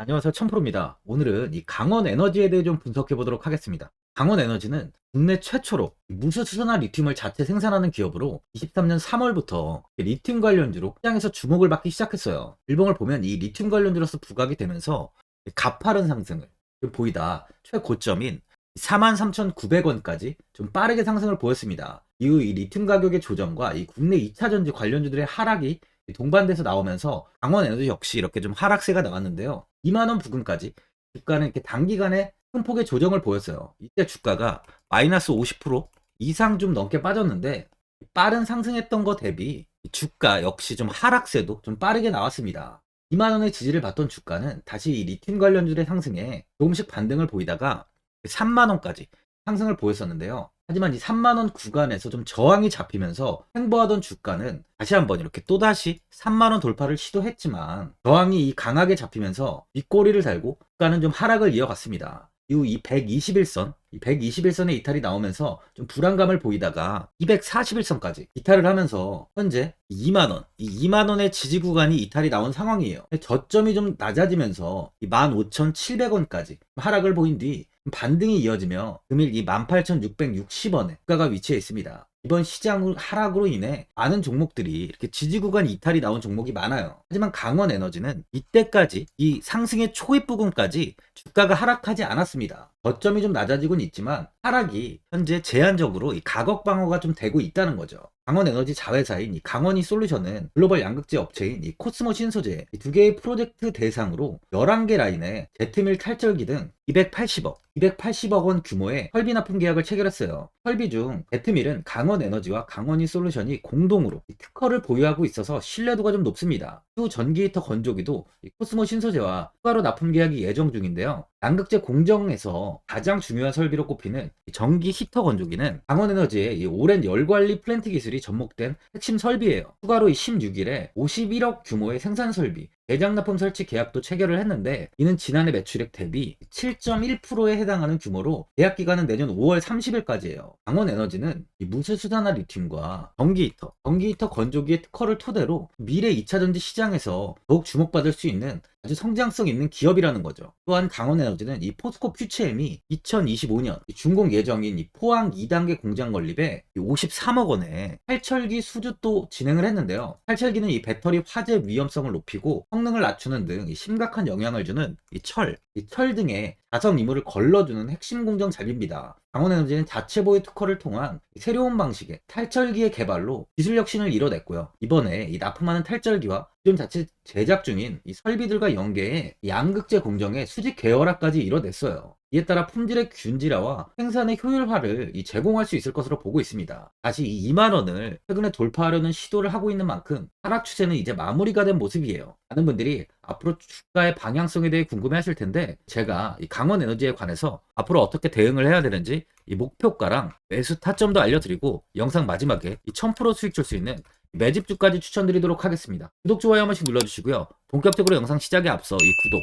안녕하세요. 천프로입니다. 오늘은 이 강원 에너지에 대해 좀 분석해 보도록 하겠습니다. 강원 에너지는 국내 최초로 무수수소나 리튬을 자체 생산하는 기업으로 23년 3월부터 리튬 관련주로 시장에서 주목을 받기 시작했어요. 일봉을 보면 이 리튬 관련주로서 부각이 되면서 가파른 상승을 보이다 최고점인 43,900원까지 좀 빠르게 상승을 보였습니다. 이후 이 리튬 가격의 조정과 이 국내 2차 전지 관련주들의 하락이 동반돼서 나오면서 강원 에너지 역시 이렇게 좀 하락세가 나왔는데요. 2만원 부근까지 주가는 이렇게 단기간에 큰 폭의 조정을 보였어요. 이때 주가가 마이너스 50% 이상 좀 넘게 빠졌는데 빠른 상승했던 것 대비 주가 역시 좀 하락세도 좀 빠르게 나왔습니다. 2만원의 지지를 받던 주가는 다시 이 리튬 관련주의 상승에 조금씩 반등을 보이다가 3만원까지 상승을 보였었는데요. 하지만 이 3만원 구간에서 좀 저항이 잡히면서 횡보하던 주가는 다시 한번 이렇게 또다시 3만원 돌파를 시도했지만 저항이 이 강하게 잡히면서 윗꼬리를 달고 주가는 좀 하락을 이어갔습니다. 이후 이 121선, 이 121선의 이탈이 나오면서 좀 불안감을 보이다가 241선까지 이탈을 하면서 현재 2만원, 이 2만원의 지지 구간이 이탈이 나온 상황이에요. 저점이 좀 낮아지면서 이 15,700원까지 하락을 보인 뒤 반등이 이어지며 금일 이 18,660원에 주가가 위치해 있습니다. 이번 시장 하락으로 인해 많은 종목들이 이렇게 지지 구간 이탈이 나온 종목이 많아요. 하지만 강원 에너지는 이때까지 이 상승의 초입 부분까지 주가가 하락하지 않았습니다. 저점이 좀 낮아지곤 있지만 하락이 현재 제한적으로 이 가격 방어가 좀 되고 있다는 거죠. 강원 에너지 자회사인 이 강원이 솔루션은 글로벌 양극재 업체인 이 코스모 신소재 이 두 개의 프로젝트 대상으로 11개 라인의 제트밀 탈절기 등 280억, 280억 원 규모의 설비 납품 계약을 체결했어요. 설비 중 제트밀은 강원 에너지와 강원이 솔루션이 공동으로 이 특허를 보유하고 있어서 신뢰도가 좀 높습니다. 또 전기 히터 건조기도 이 코스모 신소재와 추가로 납품 계약이 예정 중인데요. 양극재 공정에서 가장 중요한 설비로 꼽히는 이 전기 히터 건조기는 강원에너지의 이 오랜 열관리 플랜트 기술이 접목된 핵심 설비예요. 추가로 이 16일에 51억 규모의 생산 설비, 대장 납품 설치 계약도 체결을 했는데 이는 지난해 매출액 대비 7.1%에 해당하는 규모로 계약 기간은 내년 5월 30일까지예요. 강원에너지는 이 무쇠수단화 리튬과 전기 히터, 전기 히터 건조기의 특허를 토대로 미래 2차 전지 시장에서 더욱 주목받을 수 있는 아주 성장성 있는 기업이라는 거죠. 또한 강원에너지는 이 포스코 퓨처엠이 2025년 준공 예정인 이 포항 2단계 공장 건립에 53억 원의 탈철기 수주도 진행을 했는데요. 탈철기는 이 배터리 화재 위험성을 높이고 성능을 낮추는 등 심각한 영향을 주는 이 철, 이 철 등의 자성 이물을 걸러주는 핵심 공정 장비입니다. 강원에너지는 자체 보유 특허를 통한 새로운 방식의 탈철기의 개발로 기술 혁신을 이뤄냈고요. 이번에 이 납품하는 탈철기와 기존 자체 제작 중인 이 설비들과 연계해 양극재 공정의 수직 계열화까지 이뤄냈어요. 이에 따라 품질의 균질화와 생산의 효율화를 이 제공할 수 있을 것으로 보고 있습니다. 다시 이 2만 원을 최근에 돌파하려는 시도를 하고 있는 만큼 하락 추세는 이제 마무리가 된 모습이에요. 많은 분들이 앞으로 주가의 방향성에 대해 궁금해하실 텐데 제가 이 강원 에너지에 관해서 앞으로 어떻게 대응을 해야 되는지 이 목표가랑 매수 타점도 알려드리고 영상 마지막에 이1000% 수익 줄 수 있는 매집주까지 추천드리도록 하겠습니다. 구독, 좋아요 한 번씩 눌러주시고요. 본격적으로 영상 시작에 앞서 이 구독,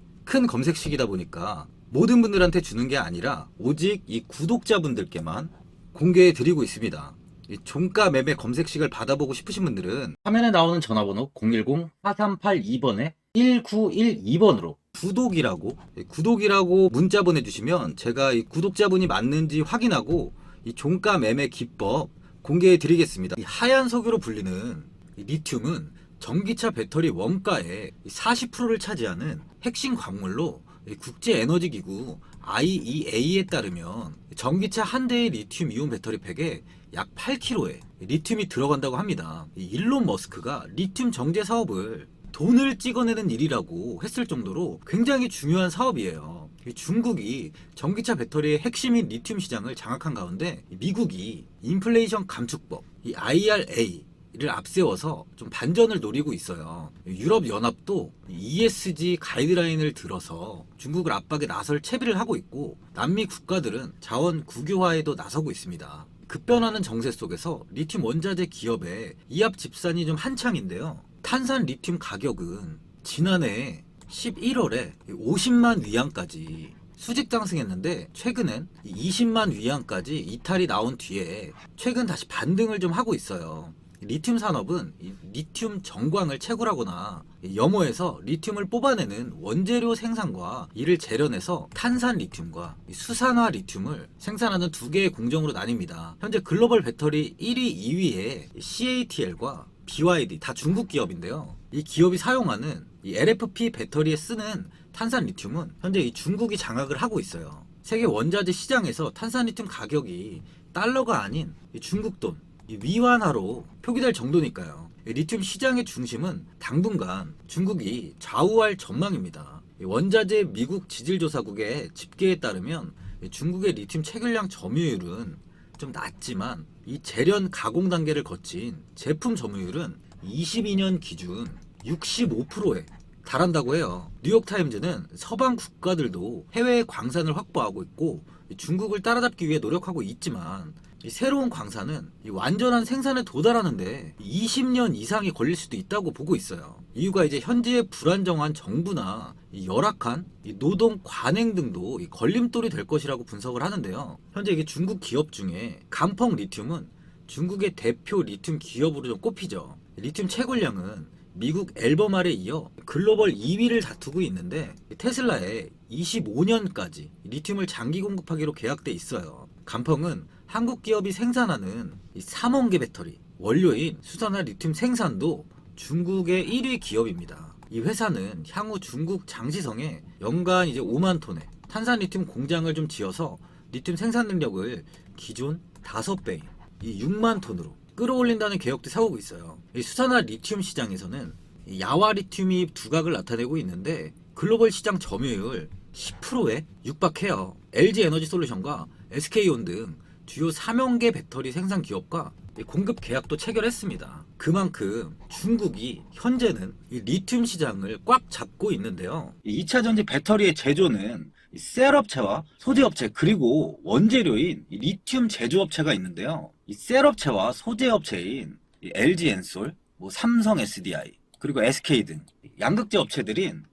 큰 검색식이다 보니까 모든 분들한테 주는 게 아니라 오직 이 구독자분들께만 공개해 드리고 있습니다. 이 종가 매매 검색식을 받아보고 싶으신 분들은 화면에 나오는 전화번호 010-4382번에 1912번으로 구독이라고 예, 구독이라고 문자 보내주시면 제가 이 구독자분이 맞는지 확인하고 이 종가 매매 기법 공개해 드리겠습니다. 이 하얀 석유로 불리는 이 리튬은 전기차 배터리 원가의 40%를 차지하는 핵심 광물로 이 국제에너지기구 IEA에 따르면 전기차 한 대의 리튬 이온 배터리 팩에 약 8kg의 리튬이 들어간다고 합니다. 이 일론 머스크가 리튬 정제 사업을 돈을 찍어내는 일이라고 했을 정도로 굉장히 중요한 사업이에요. 이 중국이 전기차 배터리의 핵심인 리튬 시장을 장악한 가운데 미국이 인플레이션 감축법, 이 IRA 를 앞세워서 좀 반전을 노리고 있어요. 유럽 연합도 ESG 가이드라인을 들어서 중국을 압박에 나설 채비를 하고 있고 남미 국가들은 자원 국유화에도 나서고 있습니다. 급변하는 정세 속에서 리튬 원자재 기업의 이합 집산이 좀 한창인데요. 탄산 리튬 가격은 지난해 11월에 50만 위안까지 수직 상승했는데 최근엔 20만 위안까지 이탈이 나온 뒤에 최근 다시 반등을 좀 하고 있어요. 리튬 산업은 이 리튬 정광을 채굴하거나 염호에서 리튬을 뽑아내는 원재료 생산과 이를 재련해서 탄산 리튬과 이 수산화 리튬을 생산하는 두 개의 공정으로 나뉩니다. 현재 글로벌 배터리 1위, 2위에 CATL과 BYD 다 중국 기업인데요. 이 기업이 사용하는 이 LFP 배터리에 쓰는 탄산 리튬은 현재 이 중국이 장악을 하고 있어요. 세계 원자재 시장에서 탄산 리튬 가격이 달러가 아닌 이 중국 돈, 이 위안화로 표기될 정도니까요. 이 리튬 시장의 중심은 당분간 중국이 좌우할 전망입니다. 이 원자재 미국 지질조사국의 집계에 따르면 이 중국의 리튬 체결량 점유율은 좀 낮지만 이 재련 가공 단계를 거친 제품 점유율은 22년 기준 65%에 달한다고 해요. 뉴욕타임즈는 서방 국가들도 해외 광산을 확보하고 있고 중국을 따라잡기 위해 노력하고 있지만 이 새로운 광산은 이 완전한 생산에 도달하는데 20년 이상이 걸릴 수도 있다고 보고 있어요. 이유가 이제 현재의 불안정한 정부나 이 열악한 이 노동 관행 등도 이 걸림돌이 될 것이라고 분석을 하는데요. 현재 이게 중국 기업 중에 감펑 리튬은 중국의 대표 리튬 기업으로 좀 꼽히죠. 리튬 채굴량은 미국 앨범알에 이어 글로벌 2위를 다투고 있는데 테슬라에 25년까지 리튬을 장기 공급하기로 계약돼 있어요. 감펑은 한국 기업이 생산하는 이 3원계 배터리 원료인 수산화 리튬 생산도 중국의 1위 기업입니다. 이 회사는 향후 중국 장시성에 연간 이제 5만 톤의 탄산 리튬 공장을 좀 지어서 리튬 생산 능력을 기존 5배인 이 6만 톤으로 끌어올린다는 계획도 세우고 있어요. 이 수산화 리튬 시장에서는 이 야화 리튬이 두각을 나타내고 있는데 글로벌 시장 점유율 10%에 육박해요. LG 에너지 솔루션과 SK온 등 주요 3형계 배터리 생산 기업과 이 공급 계약도 체결했습니다. 그만큼 중국이 현재는 이 리튬 시장을 꽉 잡고 있는데요. 2차 전지 배터리의 제조는 이 셀업체와 소재업체 그리고 원재료인 이 리튬 제조업체가 있는데요. 이 셀업체와 소재업체인 이 LG 엔솔, 뭐 삼성 SDI, 그리고 SK 등 양극재 업체들인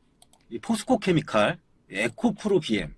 이 포스코 케미칼, 에코프로 BM,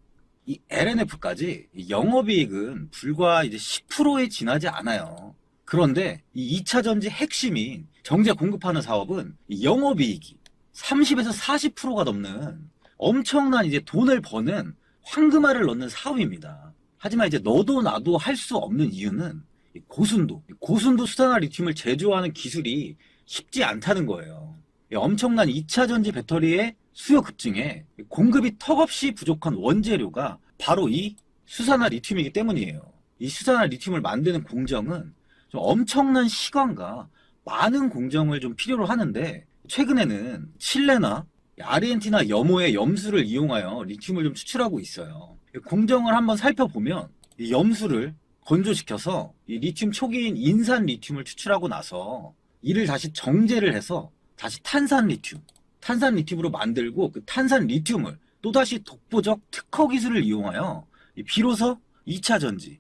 이 LNF까지 영업이익은 불과 이제 10%에 지나지 않아요. 그런데 이 2차 전지 핵심인 정제 공급하는 사업은 이 영업이익이 30에서 40%가 넘는 엄청난 이제 돈을 버는 황금알을 넣는 사업입니다. 하지만 이제 너도 나도 할 수 없는 이유는 이 고순도, 이 고순도 수산화 리튬을 제조하는 기술이 쉽지 않다는 거예요. 이 엄청난 2차 전지 배터리의 수요 급증에 공급이 턱없이 부족한 원재료가 바로 이 수산화 리튬이기 때문이에요. 이 수산화 리튬을 만드는 공정은 좀 엄청난 시간과 많은 공정을 좀 필요로 하는데 최근에는 칠레나 아르헨티나 염호의 염수를 이용하여 리튬을 좀 추출하고 있어요. 공정을 한번 살펴보면 이 염수를 건조시켜서 이 리튬 초기인 인산 리튬을 추출하고 나서 이를 다시 정제를 해서 다시 탄산 리튬, 탄산 리튬으로 만들고 그 탄산 리튬을 또다시 독보적 특허 기술을 이용하여 이 비로소 2차 전지,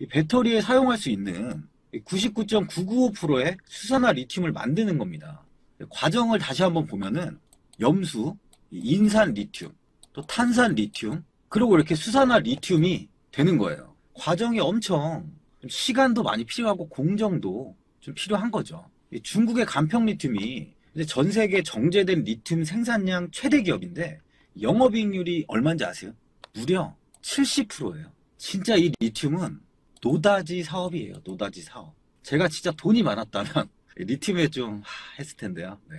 이 배터리에 사용할 수 있는 99.995%의 수산화 리튬을 만드는 겁니다. 과정을 다시 한번 보면은 염수, 이 인산 리튬, 또 탄산 리튬, 그리고 이렇게 수산화 리튬이 되는 거예요. 과정이 엄청 좀 시간도 많이 필요하고 공정도 좀 필요한 거죠. 이 중국의 간평 리튬이 이제 전 세계 정제된 리튬 생산량 최대 기업인데 영업이익률이 얼마인지 아세요? 무려 70%예요. 진짜 이 리튬은 노다지 사업이에요. 노다지 사업. 제가 진짜 돈이 많았다면 리튬에 좀 하, 했을 텐데요. 네.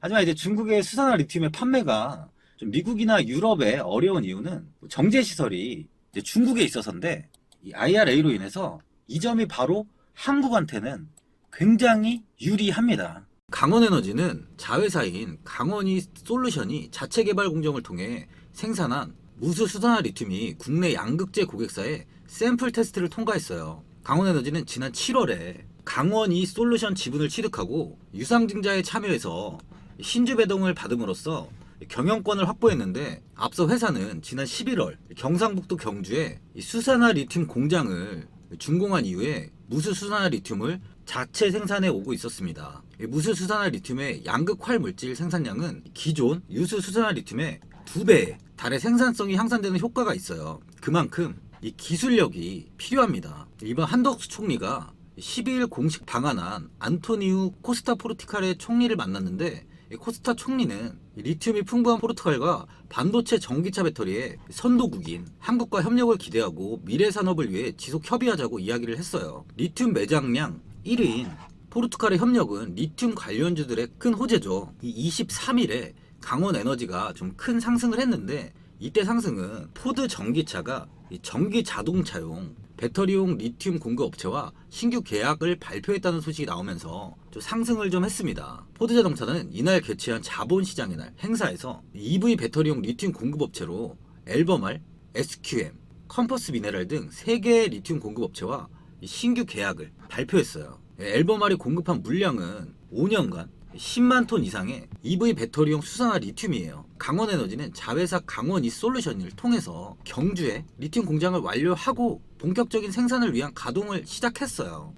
하지만 이제 중국의 수산화 리튬의 판매가 좀 미국이나 유럽에 어려운 이유는 정제 시설이 중국에 있어서인데 이 IRA로 인해서 이 점이 바로 한국한테는 굉장히 유리합니다. 강원에너지는 자회사인 강원이 솔루션이 자체 개발 공정을 통해 생산한 무수 수산화 리튬이 국내 양극재 고객사에 샘플 테스트를 통과했어요. 강원에너지는 지난 7월에 강원이 솔루션 지분을 취득하고 유상증자에 참여해서 신주 배동을 받음으로써 경영권을 확보했는데 앞서 회사는 지난 11월 경상북도 경주에 이 수산화 리튬 공장을 준공한 이후에 무수 수산화 리튬을 자체 생산해 오고 있었습니다. 이 무수 수산화 리튬의 양극 활 물질 생산량은 기존 유수 수산화 리튬의 두 배에 달해 생산성이 향상되는 효과가 있어요. 그만큼 이 기술력이 필요합니다. 이번 한덕수 총리가 12일 공식 방한한 안토니우 코스타 포르티칼의 총리를 만났는데 이 코스타 총리는 이 리튬이 풍부한 포르투갈과 반도체 전기차 배터리의 선도국인 한국과 협력을 기대하고 미래 산업을 위해 지속 협의하자고 이야기를 했어요. 리튬 매장량 1위인 포르투갈의 협력은 리튬 관련주들의 큰 호재죠. 이 23일에 강원 에너지가 좀 큰 상승을 했는데 이때 상승은 포드 전기차가 이 전기 자동차용 배터리용 리튬 공급 업체와 신규 계약을 발표했다는 소식이 나오면서 좀 상승을 좀 했습니다. 포드 자동차는 이날 개최한 자본시장의 날 행사에서 EV 배터리용 리튬 공급 업체로 앨범알, SQM, 컴퍼스 미네랄 등 3개의 리튬 공급 업체와 이 신규 계약을 발표했어요. 앨범알이 공급한 물량은 5년간 10만 톤 이상의 EV 배터리용 수산화 리튬이에요. 강원에너지는 자회사 강원 이 솔루션을 통해서 경주에 리튬 공장을 완료하고 본격적인 생산을 위한 가동을 시작했어요.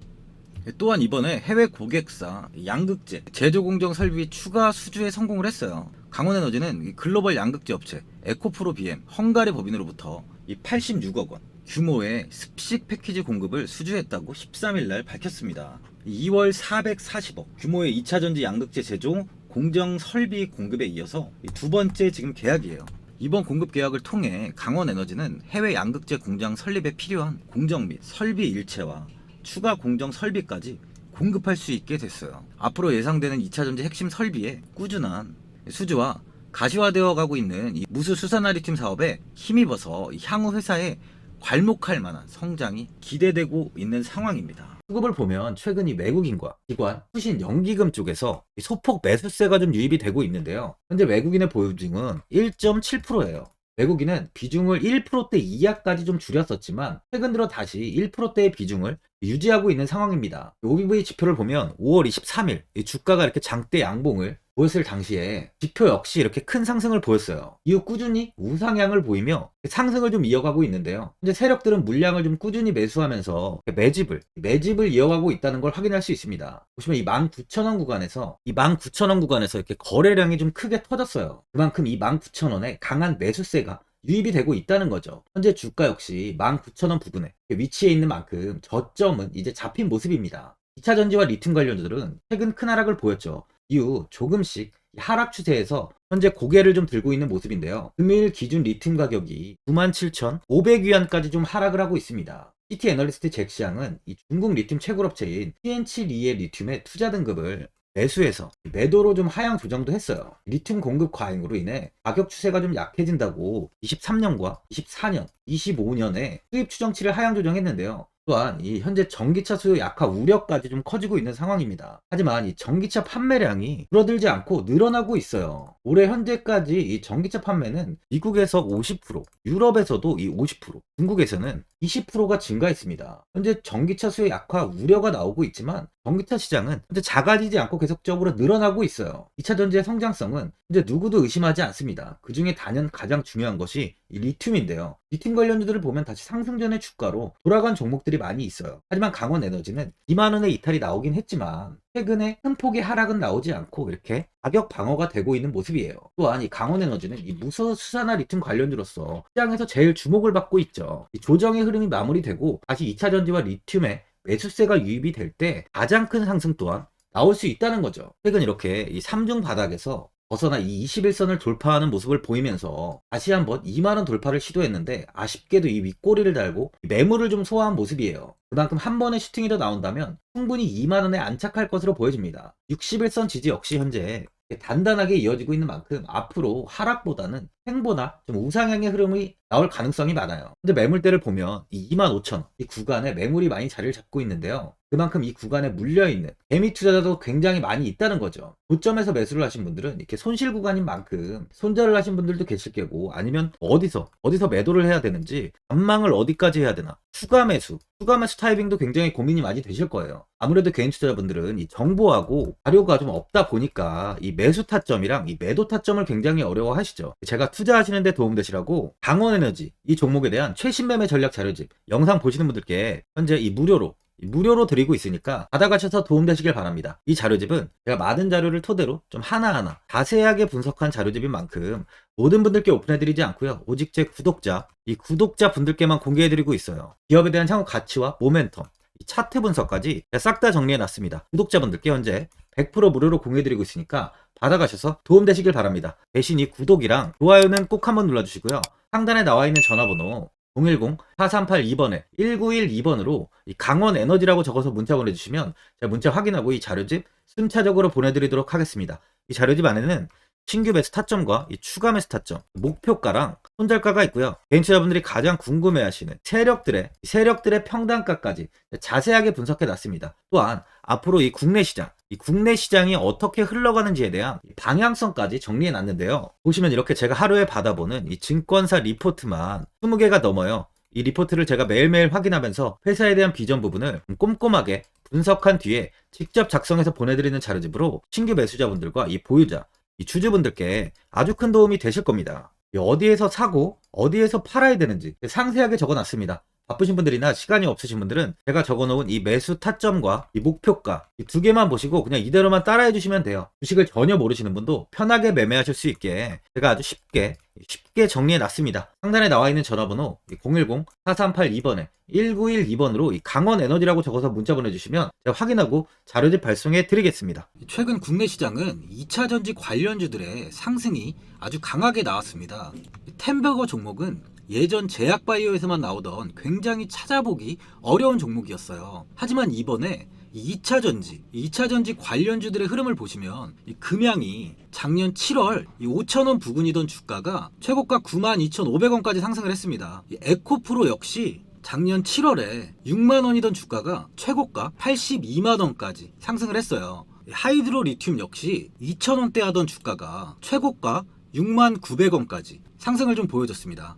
또한 이번에 해외 고객사 양극재 제조 공정 설비 추가 수주에 성공을 했어요. 강원에너지는 이 글로벌 양극재 업체 에코프로 BM 헝가리 법인으로부터 이 86억 원 규모의 습식 패키지 공급을 수주했다고 13일 날 밝혔습니다. 2월 440억 규모의 2차 전지 양극재 제조 공정 설비 공급에 이어서 이두 번째 지금 계약이에요. 이번 공급 계약을 통해 강원에너지는 해외 양극재 공장 설립에 필요한 공정 및 설비 일체와 추가 공정 설비까지 공급할 수 있게 됐어요. 앞으로 예상되는 2차 전지 핵심 설비에 꾸준한 수주와 가시화되어 가고 있는 이 무수 수산화리튬 사업에 힘입어서 향후 회사에 괄목할 만한 성장이 기대되고 있는 상황입니다. 수급을 보면 최근 이 외국인과 기관, 후신 연기금 쪽에서 이 소폭 매수세가 좀 유입이 되고 있는데요. 현재 외국인의 보유증은 1.7%예요. 외국인은 비중을 1%대 이하까지 좀 줄였었지만 최근 들어 다시 1%대의 비중을 유지하고 있는 상황입니다. OBV 지표를 보면 5월 23일 이 주가가 이렇게 장대 양봉을 보였을 당시에 지표 역시 이렇게 큰 상승을 보였어요. 이후 꾸준히 우상향을 보이며 상승을 좀 이어가고 있는데요. 현재 세력들은 물량을 좀 꾸준히 매수하면서 매집을 매집을 이어가고 있다는 걸 확인할 수 있습니다. 보시면 이 19,000원 구간에서 이 19,000원 구간에서 이렇게 거래량이 좀 크게 터졌어요. 그만큼 이 19,000원에 강한 매수세가 유입이 되고 있다는 거죠. 현재 주가 역시 19,000원 부근에 위치해 있는 만큼 저점은 이제 잡힌 모습입니다. 2차 전지와 리튬 관련주들은 최근 큰 하락을 보였죠. 이후 조금씩 하락 추세에서 현재 고개를 좀 들고 있는 모습인데요. 금일 기준 리튬 가격이 97,500위안까지 좀 하락을 하고 있습니다. CT 애널리스트 잭시앙은 이 중국 리튬 채굴 업체인 TN7E의 리튬의 투자 등급을 매수해서 매도로 좀 하향 조정도 했어요. 리튬 공급 과잉으로 인해 가격 추세가 좀 약해진다고 23년과 24년, 25년에 수입 추정치를 하향 조정했는데요. 또한 이 현재 전기차 수요 약화 우려까지 좀 커지고 있는 상황입니다. 하지만 이 전기차 판매량이 줄어들지 않고 늘어나고 있어요. 올해 현재까지 이 전기차 판매는 미국에서 50%, 유럽에서도 이 50%, 중국에서는 20%가 증가했습니다. 현재 전기차 수요 약화 우려가 나오고 있지만 전기차 시장은 현재 작아지지 않고 계속적으로 늘어나고 있어요. 2차 전지의 성장성은 현재 누구도 의심하지 않습니다. 그 중에 단연 가장 중요한 것이 이 리튬인데요. 리튬 관련주들을 보면 다시 상승 전의 주가로 돌아간 종목들이 많이 있어요. 하지만 강원 에너지는 2만 원의 이탈이 나오긴 했지만 최근에 큰 폭의 하락은 나오지 않고 이렇게 가격 방어가 되고 있는 모습이에요. 또한 이 강원 에너지는 이 무서 수산화 리튬 관련주로서 시장에서 제일 주목을 받고 있죠. 이 조정의 흐름이 마무리되고 다시 2차 전지와 리튬의 매수세가 유입이 될 때 가장 큰 상승 또한 나올 수 있다는 거죠. 최근 이렇게 이 3중 바닥에서 벗어나 이 21선을 돌파하는 모습을 보이면서 다시 한번 2만원 돌파를 시도했는데 아쉽게도 이 윗꼬리를 달고 매물을 좀 소화한 모습이에요. 그만큼 한 번의 슈팅이 더 나온다면 충분히 2만원에 안착할 것으로 보여집니다. 61선 지지 역시 현재 단단하게 이어지고 있는 만큼 앞으로 하락보다는 횡보나 좀 우상향의 흐름이 나올 가능성이 많아요. 근데 매물대를 보면 이 25,000, 이 구간에 매물이 많이 자리를 잡고 있는데요. 그만큼 이 구간에 물려있는 개미 투자자도 굉장히 많이 있다는 거죠. 고점에서 매수를 하신 분들은 이렇게 손실 구간인 만큼 손절을 하신 분들도 계실 거고 아니면 어디서 어디서 매도를 해야 되는지 전망을 어디까지 해야 되나 추가 매수 추가 매수 타이밍도 굉장히 고민이 많이 되실 거예요. 아무래도 개인 투자자분들은 이 정보하고 자료가 좀 없다 보니까 이 매수 타점이랑 이 매도 타점을 굉장히 어려워하시죠. 제가 투자하시는데 도움되시라고 강원에너지 이 종목에 대한 최신 매매 전략 자료집 영상 보시는 분들께 현재 이 무료로 무료로 드리고 있으니까 받아가셔서 도움되시길 바랍니다. 이 자료집은 제가 많은 자료를 토대로 좀 하나하나 자세하게 분석한 자료집인 만큼 모든 분들께 오픈해드리지 않고요. 오직 제 구독자, 이 구독자 분들께만 공개해드리고 있어요. 기업에 대한 향후 가치와 모멘텀, 이 차트 분석까지 싹 다 정리해놨습니다. 구독자분들께 현재 100% 무료로 공유해드리고 있으니까 받아가셔서 도움되시길 바랍니다. 대신 이 구독이랑 좋아요는 꼭 한번 눌러주시고요. 상단에 나와 있는 전화번호 010-4382번에 1912번으로 강원 에너지라고 적어서 문자 보내주시면 제가 문자 확인하고 이 자료집 순차적으로 보내드리도록 하겠습니다. 이 자료집 안에는 신규 매수 타점과 이 추가 매수 타점, 목표가랑 손절가가 있고요. 개인 투자분들이 가장 궁금해하시는 세력들의 세력들의 평단가까지 자세하게 분석해 놨습니다. 또한 앞으로 이 국내 시장, 이 국내 시장이 어떻게 흘러가는지에 대한 방향성까지 정리해 놨는데요. 보시면 이렇게 제가 하루에 받아보는 이 증권사 리포트만 20개가 넘어요. 이 리포트를 제가 매일매일 확인하면서 회사에 대한 비전 부분을 꼼꼼하게 분석한 뒤에 직접 작성해서 보내드리는 자료집으로 신규 매수자분들과 이 보유자, 이 주주분들께 아주 큰 도움이 되실 겁니다. 이 어디에서 사고 어디에서 팔아야 되는지 상세하게 적어놨습니다. 바쁘신 분들이나 시간이 없으신 분들은 제가 적어놓은 이 매수 타점과 이 목표가 이 두 개만 보시고 그냥 이대로만 따라해 주시면 돼요. 주식을 전혀 모르시는 분도 편하게 매매하실 수 있게 제가 아주 쉽게 쉽게 정리해 놨습니다. 상단에 나와 있는 전화번호 010-4382번에 1912번으로 강원 에너지라고 적어서 문자 보내주시면 제가 확인하고 자료집 발송해 드리겠습니다. 최근 국내 시장은 2차 전지 관련주들의 상승이 아주 강하게 나왔습니다. 템버거 종목은 예전 제약바이오에서만 나오던 굉장히 찾아보기 어려운 종목이었어요. 하지만 이번에 2차 전지, 2차 전지 관련주들의 흐름을 보시면 이 금양이 작년 7월 5천원 부근이던 주가가 최고가 92,500원까지 상승을 했습니다. 이 에코프로 역시 작년 7월에 6만 원이던 주가가 최고가 82만 원까지 상승을 했어요. 하이드로 리튬 역시 2,000원대 하던 주가가 최고가 6만 900원까지 상승을 좀 보여줬습니다.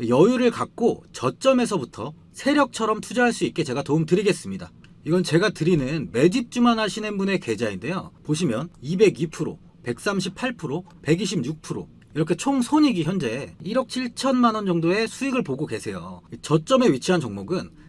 여유를 갖고 저점에서부터 세력처럼 투자할 수 있게 제가 도움 드리겠습니다. 이건 제가 드리는 매집주만 하시는 분의 계좌인데요. 보시면 202%, 138%, 126% 이렇게 총 손익이 현재 1억 7천만 원 정도의 수익을 보고 계세요. 저점에 위치한 종목은